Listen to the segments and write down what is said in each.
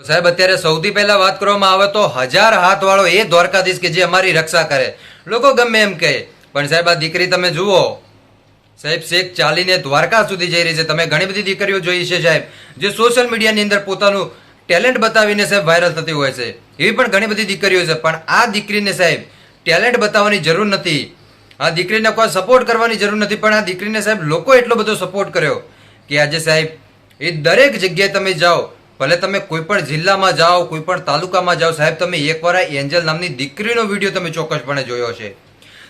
સાહેબ, અત્યારે સૌથી પહેલા વાત કરવામાં આવે તો હજાર હાથ વાળો એ દ્વારકાધીશ કે જે અમારી રક્ષા કરે. લોકો ગમે એમ કહે, પણ સાહેબ, આ દીકરી તમે જુઓ. સાહેબ શેખ ચાલીને દ્વારકા સુધી જઈ રહી છે. તમે ઘણી બધી દીકરીઓ જોઈ છે સાહેબ, જે સોશિયલ મીડિયાની અંદર પોતાનું ટેલેન્ટ બતાવીને સાહેબ વાયરલ થતી હોય છે. એવી પણ ઘણી બધી દીકરીઓ છે. પણ આ દીકરીને સાહેબ ટેલેન્ટ બતાવવાની જરૂર નથી. આ દીકરીને કોઈ સપોર્ટ કરવાની જરૂર નથી. પણ આ દીકરીને સાહેબ લોકો એટલો બધો સપોર્ટ કર્યો કે આજે સાહેબ એ દરેક જગ્યાએ તમે જાઓ ભલે તમે કોઈ પણ જિલ્લામાં જાઓ કોઈ પણ તાલુકામાં જાઓ, સાહેબ, તમે એકવાર આ એન્જલ નામની દીકરીનો વીડિયો તમે ચોક્કસપણે જોયો છે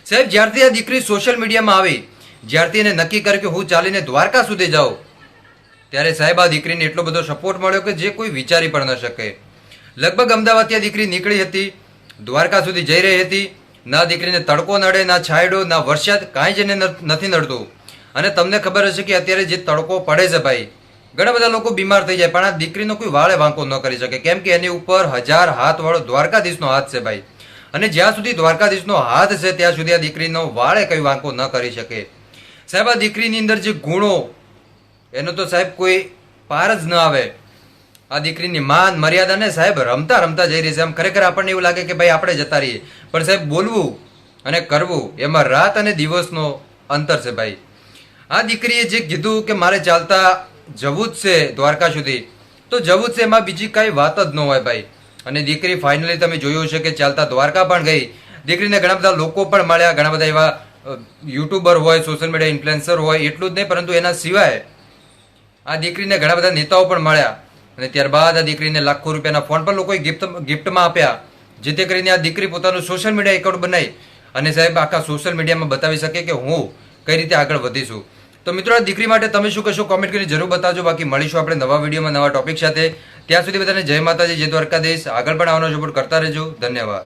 સાહેબ, જ્યારથી આ દીકરી સોશિયલ મીડિયામાં આવી, જ્યારથી એને નક્કી કર્યું કે હું ચાલીને દ્વારકા સુધી જાઉં, ત્યારે સાહેબ, આ દીકરીને એટલો બધો સપોર્ટ મળ્યો કે જે કોઈ વિચારી પણ ન શકે. લગભગ અમદાવાદથી આ દીકરી નીકળી હતી, દ્વારકા સુધી જઈ રહી હતી, ના દીકરીને તડકો નડે, ના છાંયડો, ના વરસાદ, કાંઈ જ એને નથી નડતું. અને તમને ખબર હશે કે અત્યારે જે તડકો પડે છે ભાઈ ઘણા બધા લોકો બીમાર થઈ જાય, પણ આ દીકરીનો કોઈ વાળે વાંકો ન કરી શકે. કેમ કે એની ઉપર હજાર હાથ વાળો દ્વારકાધીશનો હાથ છે ભાઈ. અને જ્યાં સુધી દ્વારકાધીશનો હાથ છે, ત્યાં સુધી આ દીકરીનો વાળે કઈ વાંકો ન કરી શકે. સાહેબ, આ દીકરીની અંદર જે ગુણો, એનો તો સાહેબ કોઈ પાર જ ન આવે. આ દીકરીની માન, મર્યાદાને સાહેબ રમતા રમતા જઈ રહી છે. આમ ખરેખર આપણને એવું લાગે કે ભાઈ આપણે જતા રહીએ. પણ સાહેબ, બોલવું અને કરવું, એમાં રાત અને દિવસનો અંતર છે ભાઈ. આ દીકરીએ જે કીધું કે મારે ચાલતા જવું જ છે દ્વારકા સુધી. તો જવું જ છે એમાં બીજી કાંઈ વાત જ ન હોય ભાઈ. અને દીકરી ફાઇનલી તમે જોયું છે કે ચાલતા દ્વારકા પણ ગઈ. દીકરીને ઘણા બધા લોકો પણ મળ્યા, ઘણા બધા એવા યુટ્યુબર હોય સોશિયલ મીડિયા ઇન્ફ્લુએન્સર હોય, એટલું જ નહીં, પરંતુ એના સિવાય આ દીકરીને ઘણા બધા નેતાઓ પણ મળ્યા. અને ત્યારબાદ આ દીકરીને લાખો રૂપિયાના ફોન પણ લોકોએ ગિફ્ટ ગિફ્ટમાં આપ્યા, જેથી કરીને આ દીકરી પોતાનું સોશિયલ મીડિયા એકાઉન્ટ બનાવી. અને સાહેબ, આખા સોશિયલ મીડિયામાં બતાવી શકે કે હું કઈ રીતે આગળ વધીશું. તો મિત્રો દીકરી માટે તમે શું કહેશો કોમેન્ટ કરીને જરૂર બતાવજો. બાકી મળીશું આપણે નવા વિડીયોમાં નવા ટોપિક સાથે. ત્યાં સુધી બધાને જય માતાજી, જય દ્વારકાધીશ. આગળ પણ આવવાનો સપોર્ટ કરતા રહેજો. ધન્યવાદ.